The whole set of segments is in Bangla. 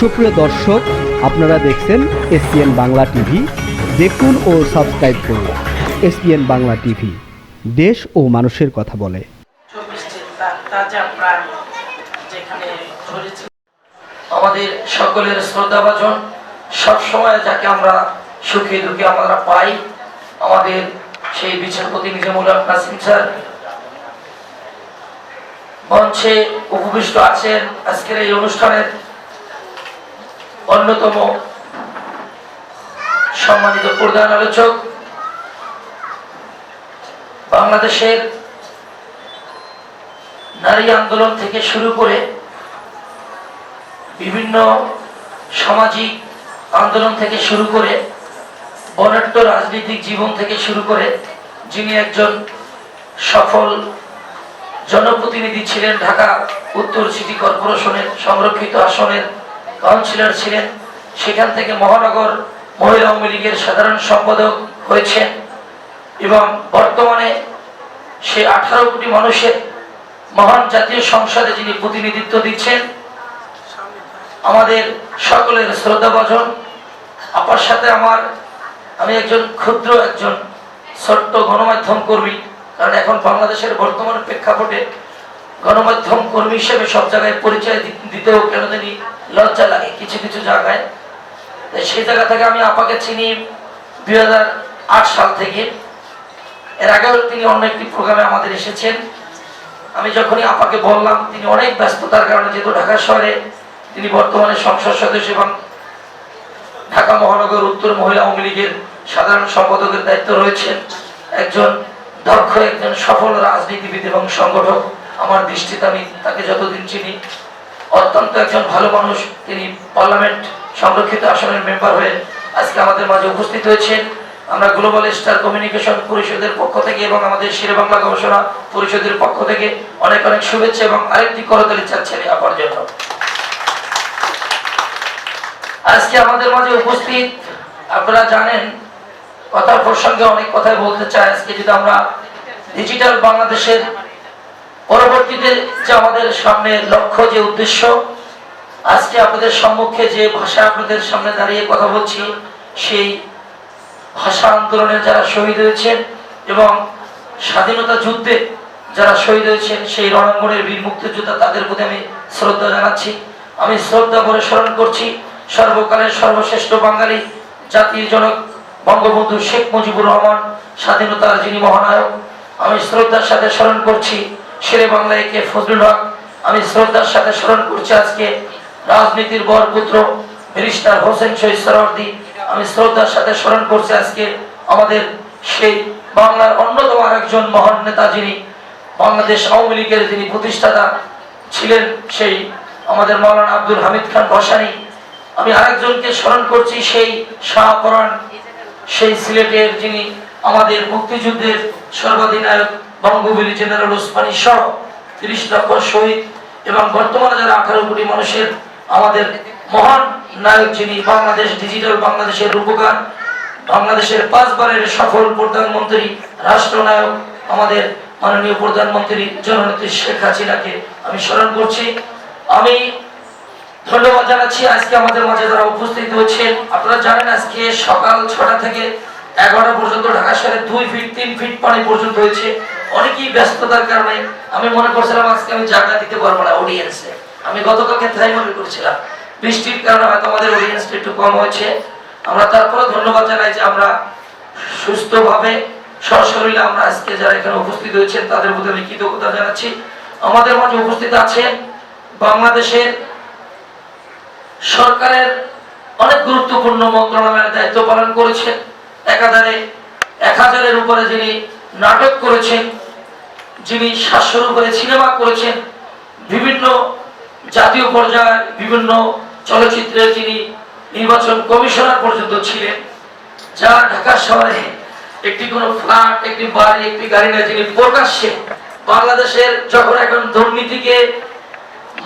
সুপ্রিয় দর্শক, আপনারা দেখছেন এসপিএন বাংলা টিভি। দেখুন ও সাবস্ক্রাইব করুন এসপিএন বাংলা টিভি। দেশ ও মানুষের কথা বলে। আমাদের সকলের শ্রদ্ধাভাজন, সবসময় যাকে আমরা সুখে দুঃখে আমরা পাই, আমাদের সেই বিচারপতি নিজামুল নাসিম স্যার। মঞ্চে উপবিষ্ট আছেন আজকের এই অনুষ্ঠানের অন্যতম সম্মানিত প্রধান আলোচক, বাংলাদেশের নারী আন্দোলন থেকে শুরু করে বিভিন্ন সামাজিক আন্দোলন থেকে শুরু করে বনাট্য রাজনৈতিক জীবন থেকে শুরু করে যিনি একজন সফল জনপ্রতিনিধি ছিলেন ঢাকা উত্তর সিটি কর্পোরেশনের সংরক্ষিত আসনের কাউন্সিলর ছিলেন। সেখান থেকে মহানগর মহিলা আওয়ামী লীগের সাধারণ সম্পাদক হয়েছেন এবং বর্তমানে সে আঠারো কোটি মানুষের মহান জাতীয় সংসদে যিনি প্রতিনিধিত্ব দিচ্ছেন, আমাদের সকলের শ্রদ্ধাভাজন। আপার সাথে আমার, আমি একজন ক্ষুদ্র একজন ছোট্ট গণমাধ্যম কর্মী, কারণ এখন বাংলাদেশের বর্তমান প্রেক্ষাপটে গণমাধ্যম কর্মী হিসেবে সব জায়গায় পরিচয় দিতেও কেন জানি লজ্জা লাগে কিছু কিছু জায়গায়। সেই জায়গা থেকে আমি আপাকে চিনি দুই সাল থেকে। এর আগেও তিনি অন্য একটি প্রোগ্রামে আমাদের এসেছেন। আমি যখনই আপাকে বললাম, তিনি অনেক ব্যস্ততার কারণে যেহেতু ঢাকা শহরে, তিনি বর্তমানে সংসদ সদস্য এবং ঢাকা মহানগর উত্তর মহিলা আওয়ামী লীগের সাধারণ সম্পাদকের দায়িত্ব রয়েছেন। একজন দক্ষ, একজন সফল রাজনীতিবিদ এবং সংগঠক। আমার দৃষ্টিতে আমি তাকে যতদিন চিনি, অত্যন্ত একজন ভালো মানুষ, তিনি পার্লামেন্ট সংরক্ষিত আসনের মেম্বার হয়ে আজকে আমাদের মাঝে উপস্থিত হয়েছেন। আমরা গ্লোবাল স্টার কমিউনিকেশন পরিষদের পক্ষ থেকে এবং আমাদের শেরে বাংলা গবেষণা পরিষদের পক্ষ থেকে অনেক অনেক শুভেচ্ছা এবং আরেকটি করতালি চাচ্ছেন আপার জন্য। আজকে আমাদের মাঝে উপস্থিত, আপনারা জানেন কথার প্রসঙ্গে অনেক কথাই বলতে চাই। আজকে যদি আমরা ডিজিটাল বাংলাদেশের পরবর্তীতে যে আমাদের সামনে লক্ষ্য, যে উদ্দেশ্য, আজকে আপনাদের সম্মুখে যে ভাষা আপনাদের সামনে দাঁড়িয়ে কথা বলছি, সেই ভাষা আন্দোলনে যারা শহীদ হয়েছেন এবং স্বাধীনতা যুদ্ধে যারা শহীদ হয়েছেন, সেই রণাঙ্গনের বীর মুক্তিযোদ্ধা, তাদের প্রতি আমি শ্রদ্ধা জানাচ্ছি। আমি শ্রদ্ধা করে স্মরণ করছি, সর্বকালের সর্বশ্রেষ্ঠ বাঙালি জাতির জনক বঙ্গবন্ধু শেখ মুজিবুর রহমান, স্বাধীনতার যিনি মহানায়ক। আমি শ্রদ্ধার সাথে স্মরণ করছি শেরে বাংলায় কে ফজলুল হক, আমি শ্রদ্ধার সাথে স্মরণ করছি আজকে। রাজনীতির বর পুত্র ব্যারিস্টার হোসেন শহীদ সরওয়ার্দী, আমি শ্রদ্ধার সাথে স্মরণ করছি আজকে আমাদের সেই বাংলার অন্যতম আরেকজন মহান নেতা যিনি বাংলাদেশ আওয়ামী লীগের যিনি প্রতিষ্ঠাতা ছিলেন সেই আমাদের মাওলানা আব্দুল হামিদ খান ভাসানী। আমি আরেকজনকে স্মরণ করছি, সেই শাহপরাণ সেই সিলেটের যিনি আমাদের মুক্তিযুদ্ধের সর্বাধিনায়ক বঙ্গবলী জেনারেল ওসমানী সহ তিরিশ লক্ষ শহীদ এবং বর্তমানে যারা আঠারো কোটি মানুষের আমাদের মহান নায়ক যিনি বাংলাদেশ ডিজিটাল বাংলাদেশের রূপকার, বাংলাদেশের পাঁচবারের সফল প্রধানমন্ত্রী, রাষ্ট্রনায়ক, আমাদের মাননীয় প্রধানমন্ত্রী জননেত্রী শেখ হাসিনাকে আমি স্মরণ করছি। আমি ধন্যবাদ জানাচ্ছি। আজকে আমাদের মাঝে যারা উপস্থিত হয়েছেন, আপনারা জানেন আজকে সকাল ছটা থেকে এগারোটা পর্যন্ত ঢাকা শহরে দুই ফিট তিন ফিট পানি পর্যন্ত হয়েছে। অনেকেই ব্যস্ততার কারণে আমি মনে করছিলাম, আজকে আমি জায়গা দিতে পারব না অডিয়েন্সে আমি গতকালকে তাই মনে করেছিলাম। বৃষ্টির কারণে হয়তো আমাদের অডিয়েন্সটা একটু কম হয়েছে। আমরা তারপরে ধন্যবাদ জানাই যে আমরা সুস্থভাবে সশরীরে আমরা আজকে যারা এখানে উপস্থিত হয়েছেন, তাদের প্রতি আমি কৃতজ্ঞতা জানাচ্ছি। আমাদের মাঝে উপস্থিত আছেন বাংলাদেশের সরকারের অনেক গুরুত্বপূর্ণ মন্ত্রণালয়ের দায়িত্ব পালন করেছেন। একাধারে এক হাজারের উপরে যিনি নাটক করেছেন, যিনি সাতশোর উপরে সিনেমা করেছেন, বিভিন্ন জাতীয় পর্যায়ে বিভিন্ন চলচ্চিত্রের যিনি নির্বাচন কমিশনার পর্যন্ত ছিলেন, যা ঢাকা শহরে একটি কোনো ফ্ল্যাট, একটি বাড়ি, একটি গাড়ি না, যিনি প্রকাশ্যে বাংলাদেশের যখন এখন দুর্নীতিকে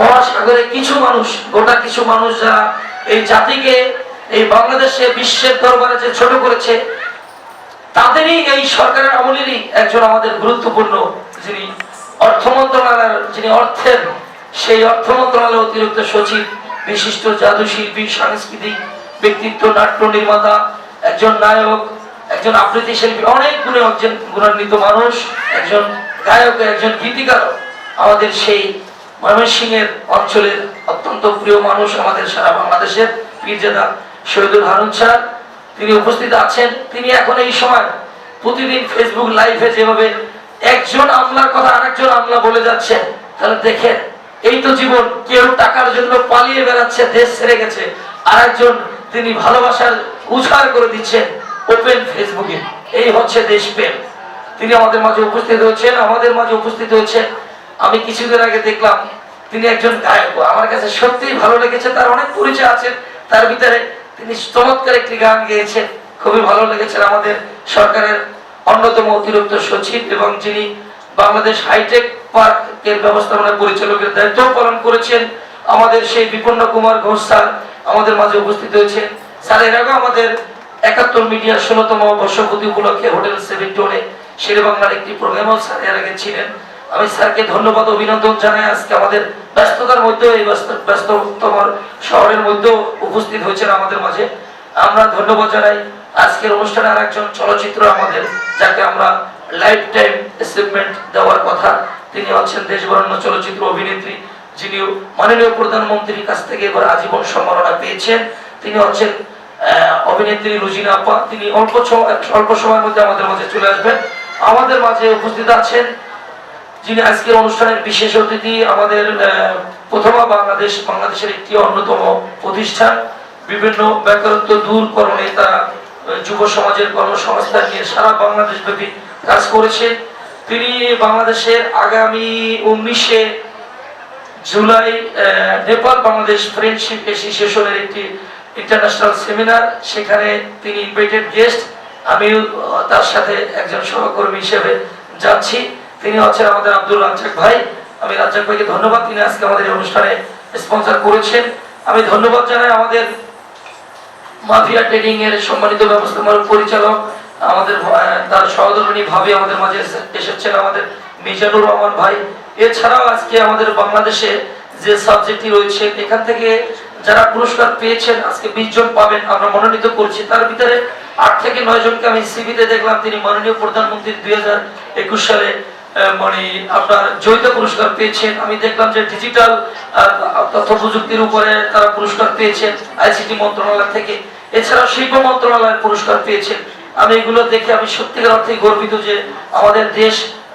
মহাসাগরে কিছু মানুষ, গোটা কিছু মানুষ যারা এই জাতিকে এই বাংলাদেশে বিশ্বের দরবারে যে ছোট করেছে, তাদেরই এই সরকারের আমলেরই একজন আমাদের গুরুত্বপূর্ণ যিনি অর্থ মন্ত্রণালয়ের, যিনি অর্থের সেই অর্থ মন্ত্রণালয়ের অতিরিক্ত সচিব, বিশিষ্ট জাদু শিল্পী সাংস্কৃতিক ব্যক্তিত্ব, নাট্য নির্মাতা, একজন নায়ক, একজন আবৃত্তি শিল্পী অনেক গুণে একজন গুণান্বিত মানুষ, একজন গায়ক, একজন গীতিকার আমাদের সেই ময়মনসিংহের অঞ্চলের অত্যন্ত প্রিয় মানুষ আমাদের সারা বাংলাদেশের পীরজাদা শহীদুল হারুন স্যার, তিনি উপস্থিত আছেন। তিনি এখন এই সময় প্রতিদিন ফেসবুক লাইভে যেভাবে একজন আমলার কথা আরেকজন আমলা বলে যাচ্ছেন তাহলে দেখেন, এই তো জীবন, কেউ টাকার জন্য পালিয়ে বেড়াচ্ছে, দেশ ছেড়ে গেছে, আরেকজন তিনি ভালোবাসার উজাড় করে দিচ্ছেন ওপেন ফেসবুকে এই হচ্ছে দেশ দেশপ্রেম। তিনি আমাদের মাঝে উপস্থিত হয়েছেন, আমাদের মাঝে উপস্থিত হয়েছেন। আমি কিছুদিন আগে দেখলাম, তিনি একজন গায়ক। আমার কাছে সত্যিই ভালো লেগেছে, তার অনেক পরিচয় আছে, তার ভিতরে তিনি চমৎকার একটি গান গেয়েছেন। খুবই ভালো লেগেছে আমাদের সরকারের অন্যতম অতিরিক্ত সচিব এবং যিনি বাংলাদেশ হাইটেক পার্কের ব্যবস্থাপনা পরিচালকের দায়িত্ব পালন করেছেন। আমাদের সেই বিপন্ন কুমার ঘোষ স্যার আমাদের মাঝে উপস্থিত হয়েছেন। স্যার, এর আগে আমাদের একাত্তর মিডিয়ার ষোলতম বর্ষপতি উপলক্ষে হোটেল সেভেন্টনে শের বাংলার একটি প্রোগ্রামও স্যার এর আগে ছিলেন। আমি স্যারকে ধন্যবাদ, অভিনন্দন জানাই। আজকে আমাদের ব্যস্ততার মধ্যে, এই ব্যস্ত, ব্যস্ততম শহরের মধ্যেও উপস্থিত হয়েছেন আমাদের মাঝে। আমরা ধন্যবাদ জানাই। আজকের অনুষ্ঠানে আর একজন চলচ্চিত্র আমাদের, যাকে আমরা লাইফ টাইম অ্যাচিভমেন্ট দেওয়ার কথা। তিনি হচ্ছেন দেশবরণ্য চলচ্চিত্র অভিনেত্রী যিনি মাননীয় প্রধানমন্ত্রীর কাছ থেকে এবার আজীবন সম্মাননা পেয়েছেন। তিনি হচ্ছেন অভিনেত্রী রুজিনা আপা। তিনি অল্প সময় অল্প সময়ের মধ্যে আমাদের মাঝে চলে আসবেন। আমাদের মাঝে উপস্থিত আছেন যিনি আজকের অনুষ্ঠানের বিশেষ অতিথি আমাদের প্রথমা বাংলাদেশ, বাংলাদেশের একটি অন্যতম প্রতিষ্ঠান। বিভিন্ন বেকারত্ব দূরকরণে তারা যুব সমাজের কর্মসংস্থান নিয়ে সারা বাংলাদেশ ব্যাপী কাজ করেছেন তিনি বাংলাদেশের আগামী উনিশে জুলাই নেপাল, বাংলাদেশ ফ্রেন্ডশিপ অ্যাসোসিয়েশনের একটি ইন্টারন্যাশনাল সেমিনার। সেখানে তিনি ইনভাইটেড গেস্ট। আমিও তার সাথে একজন সহকর্মী হিসেবে যাচ্ছি। তিনি হচ্ছেন আমাদের আব্দুল রাজ্জাক ভাই। আমি রাজ্জাক ভাইকে ধন্যবাদ। তিনি আজকে আমাদের এই অনুষ্ঠানে স্পন্সর করেছেন। আমি ধন্যবাদ জানাই আমাদের মাফিয়া ট্রেডিং এর সম্মানিত ব্যবস্থাপনার পরিচালক। আমাদের তার সহধর্মিনী ভাবে আমাদের মাঝে এসেছেন আমাদের মিজানুর রহমান ভাই। এছাড়াও আজকে আমাদের বাংলাদেশে যে সাবজেক্টটি রয়েছে, এখান থেকে যারা পুরস্কার পেয়েছেন, আজকে বিশ জন পাবেন, আমরা মনোনীত করছি। তার ভিতরে আট থেকে নয় জনকে আমি সিবিতে দেখলাম। তিনি মাননীয় প্রধানমন্ত্রী দুই হাজার একুশ সালে মানে আপনার জয়িতা পুরস্কার পেয়েছেন। আমি দেখলাম যে ডিজিটাল তথ্য প্রযুক্তির উপরে তারা পুরস্কার পেয়েছেন আইসিটি মন্ত্রণালয় থেকে। এছাড়া শিল্প মন্ত্রণালয়ের পুরস্কার পেয়েছেন। আমি এগুলো দেখে আমি সত্যিকার অর্থে গর্বিত যে আমাদের দেশ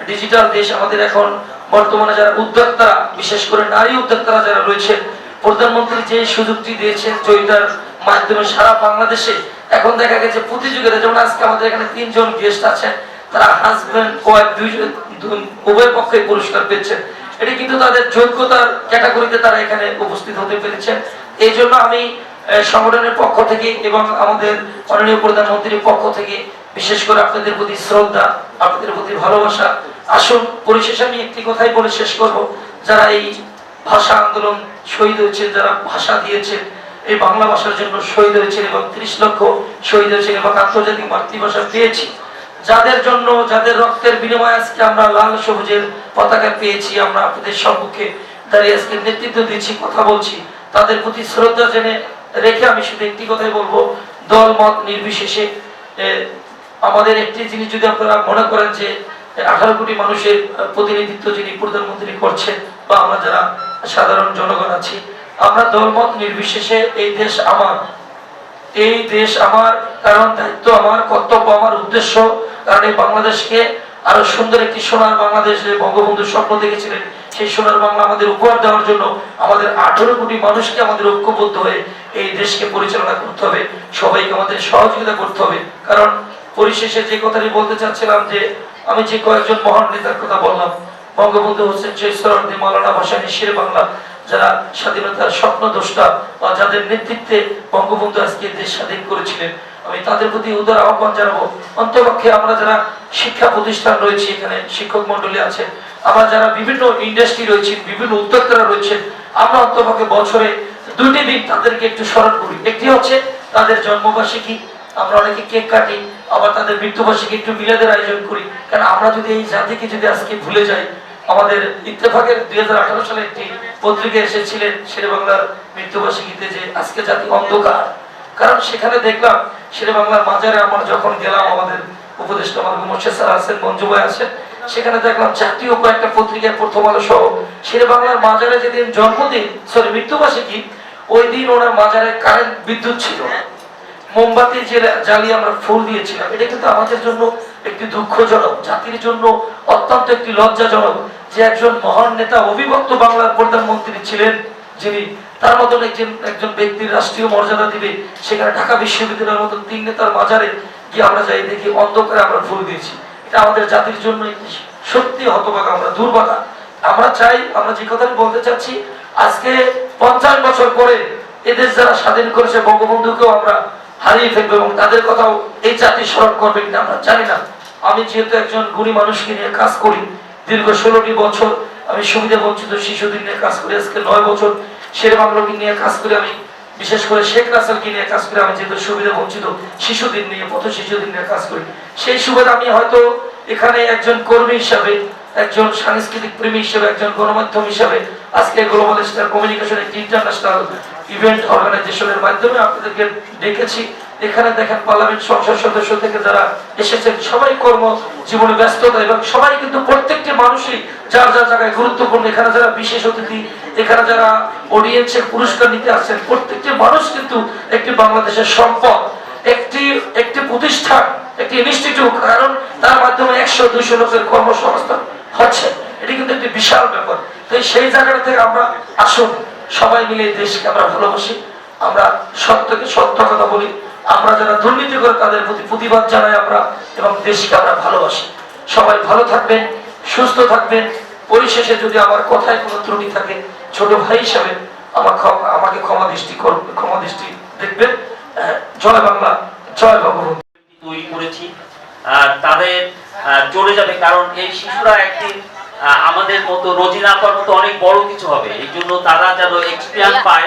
ডিজিটাল দেশ আমাদের এখন বর্তমানে যারা উদ্যোক্তারা, বিশেষ করে নারী উদ্যোক্তারা যারা রয়েছেন প্রধানমন্ত্রী যে সুযোগটি দিয়েছেন জয়িতার মাধ্যমে সারা বাংলাদেশে, এখন দেখা গেছে প্রতিযোগিতা, যেমন আজকে আমাদের এখানে তিনজন গেস্ট আছেন, তারা হাজবেন্ড ওয়াইফ দুইজন উভয় পক্ষে পুরস্কার পেয়েছেন। এটি কিন্তু তাদের যোগ্যতার ক্যাটাগরিতে তারা এখানে উপস্থিত হতে এই জন্য আমি সংগঠনের পক্ষ থেকে এবং আমাদের মাননীয় প্রধানমন্ত্রীর পক্ষ থেকে বিশেষ করে আপনাদের প্রতি শ্রদ্ধা, আপনাদের প্রতি ভালোবাসা। আসুন, পরিশেষে আমি একটি কথাই বলে শেষ করব। যারা এই ভাষা আন্দোলন শহীদ হয়েছেন, যারা ভাষা দিয়েছেন, এই বাংলা ভাষার জন্য শহীদ হয়েছেন এবং ত্রিশ লক্ষ শহীদ হয়েছেন এবং আন্তর্জাতিক মাতৃভাষা পেয়েছি। যাদের জন্য, যাদের রক্তের বিনিময়ে আজকে আমরা লাল সবুজের পতাকা পেয়েছি, আমরা আপনাদের সম্মুখে দাঁড়িয়ে আজকে নেতৃত্ব দিচ্ছি, কথা বলছি। তাদের প্রতি শ্রদ্ধা জেনে রেখে আমি শুধু একটি কথাই বলব দল মত নির্বিশেষে আমাদের একটি জিনিস যদি আপনারা মনে করেন যে আঠারো কোটি মানুষের প্রতিনিধিত্ব যিনি প্রধানমন্ত্রী করছেন, বা আমরা যারা সাধারণ জনগণ আছি, আমরা দলমত নির্বিশেষে এই দেশ আমার। এই দেশ আমার, কারণ দায়িত্ব আমার, কর্তব্য আমার, উদ্দেশ্য কারণ এই বাংলাদেশকে আরও সুন্দর একটি সোনার বাংলাদেশ যে বঙ্গবন্ধু স্বপ্ন দেখেছিলেন, সেই সোনার বাংলা আমাদের উপহার দেওয়ার জন্য আমাদের আঠারো কোটি মানুষকে আমাদের ঐক্যবদ্ধ হয়ে এই দেশকে পরিচালনা করতে হবে, সবাইকে আমাদের সহযোগিতা করতে হবে। কারণ পরিশেষে যে কথাটি বলতে চাচ্ছিলাম যে, আমি যে কয়েকজন মহান নেতার কথা বললাম, বঙ্গবন্ধু হোসেন শহীদ মাওলানা ভাসানী শের বাংলা, যারা স্বাধীনতার স্বপ্ন দ্রষ্টা বা যাদের নেতৃত্বে বঙ্গবন্ধু আজকে দেশ স্বাধীন করেছিলেন আমি তাদের প্রতি উদার আহ্বান জানাব। অন্তপক্ষে আমরা যারা শিক্ষা প্রতিষ্ঠান রয়েছে, এখানে শিক্ষক মন্ডলী আছে, আমরা যারা বিভিন্ন ইন্ডাস্ট্রি রয়েছে, বিভিন্ন উদ্যোক্তারা রয়েছেন আমরা অন্তপক্ষে বছরে দুটি দিন তাদেরকে একটু স্মরণ করি। একটি হচ্ছে তাদের জন্মবার্ষিকী, আমরা অনেকে কেক কাটি, আবার তাদের মৃত্যুবার্ষিকী একটু মিলাদের আয়োজন করি। কারণ আমরা যদি এই জাতিকে যদি আজকে ভুলে যাই, আমাদের ইত্তেফাকের দুই হাজার আঠারো সালে একটি পত্রিকা এসেছিলেন শেরে বাংলার মৃত্যুবার্ষিকীতে যে আজকে জাতি অন্ধকার। কারণ সেখানে দেখলাম শেরে বাংলার মাজারে আমরা যখন গেলাম, আমাদের উপদেষ্টা আমার মোর্শেদ স্যার আছেন, মঞ্জু ভাই আছেন, সেখানে দেখলাম জাতীয় কয়েকটা পত্রিকায় প্রথম আলো সহ শেরে বাংলার মাজারে যেদিন জন্মদিন সরি মৃত্যুবার্ষিকী, ওই দিন ওনার মাজারে কারেন্ট বিদ্যুৎ ছিল মোমবাতি জ্বালিয়ে আমরা ফুল দিয়েছিলাম। এটা কিন্তু আমাদের জন্য একটি দুঃখজনক, জাতির জন্য অত্যন্ত একটি লজ্জাজনক যে একজন মহান নেতা, অবিভক্ত বাংলার প্রধানমন্ত্রী ছিলেন, যিনি তার মতন একজন একজন ব্যক্তির রাষ্ট্রীয় মর্যাদা দিবে, সেখানে ঢাকা বিশ্ববিদ্যালয়ের মতন তিন নেতার মাজারে গিয়ে আমরা যাই, দেখি অন্ধকারে আমরা ফুল দিয়েছি। এটা আমাদের জাতির জন্য সত্যি হতভাগা, আমরা দুর্ভাগা। আমরা চাই, আমরা যে কথাটি বলতে চাচ্ছি, আজকে পঞ্চাশ বছর পরে এদেশ যারা স্বাধীন করেছে, বঙ্গবন্ধুকেও আমরা হারিয়ে ফেলব এবং তাদের কথাও এই জাতি স্মরণ করবে কিনা আমরা জানি না। আমি যেহেতু একজন গুণী মানুষকে নিয়ে কাজ করি, দীর্ঘ ষোলোটি বছর আমি সুবিধা বঞ্চিত শিশুদের নিয়ে কাজ করি, আজকে নয় বছর শের বাংলাকে নিয়ে কাজ করি আমি, বিশেষ করে শেখ রাসেলকে নিয়ে কাজ করি আমি যেহেতু সুবিধা বঞ্চিত শিশুদের নিয়ে, পথ শিশুদের নিয়ে কাজ করি। সেই সুবাদে আমি হয়তো এখানে একজন কর্মী হিসাবে, একজন সাংস্কৃতিক প্রেমী একজন গণমাধ্যম আজকে গ্লোবাল স্টার কমিউনিকেশন একটি ইন্টারন্যাশনাল ইভেন্ট অর্গানাইজেশনের মাধ্যমে আপনাদেরকে ডেকেছি। এখানে দেখেন পার্লামেন্ট সংসদ সদস্য থেকে যারা এসেছেন, সবাই কর্ম জীবনে ব্যস্ততা এবং সবাই কিন্তু প্রত্যেকটি মানুষই যার যার জায়গায় গুরুত্বপূর্ণ। এখানে যারা বিশেষ অতিথি এখানে যারা অডিয়েন্সের পুরস্কার নিতে আসছেন, প্রত্যেকটি মানুষ কিন্তু একটি বাংলাদেশের সম্পদ, একটি একটি প্রতিষ্ঠান, একটি ইনস্টিটিউট কারণ তার মাধ্যমে একশো, দুইশো লোকের কর্মসংস্থান হচ্ছে। এটি কিন্তু একটি বিশাল ব্যাপার। তো সেই জায়গাটা থেকে আমরা আসুন, সবাই মিলে দেশকে আমরা ভালোবাসি, আমরা সত্যকে সত্য কথা বলি, আমরা যারা দুর্নীতি করে তাদের প্রতি প্রতিবাদ জানাই আমরা, এবং দেশকে আমরা ভালোবাসি। সবাই ভালো থাকবেন, সুস্থ থাকবেন, পরিশেষে যদি আমার কথায় কোনো ত্রুটি থাকে ছোট ভাই হিসাবে আমার আমাকে ক্ষমা দৃষ্টি করবে ক্ষমা দৃষ্টি দেখবেন। জয় বাংলা জয় বঙ্গবন্ধু তৈরি করেছি। আর তাদের চলে যাবে কারণ এই শিশুরা একদিন আহ, আমাদের মতো রোজিনা আপার মতো অনেক বড় কিছু হবে। এই জন্য তারা যেন এক্সপিরিয়েন্স পায়।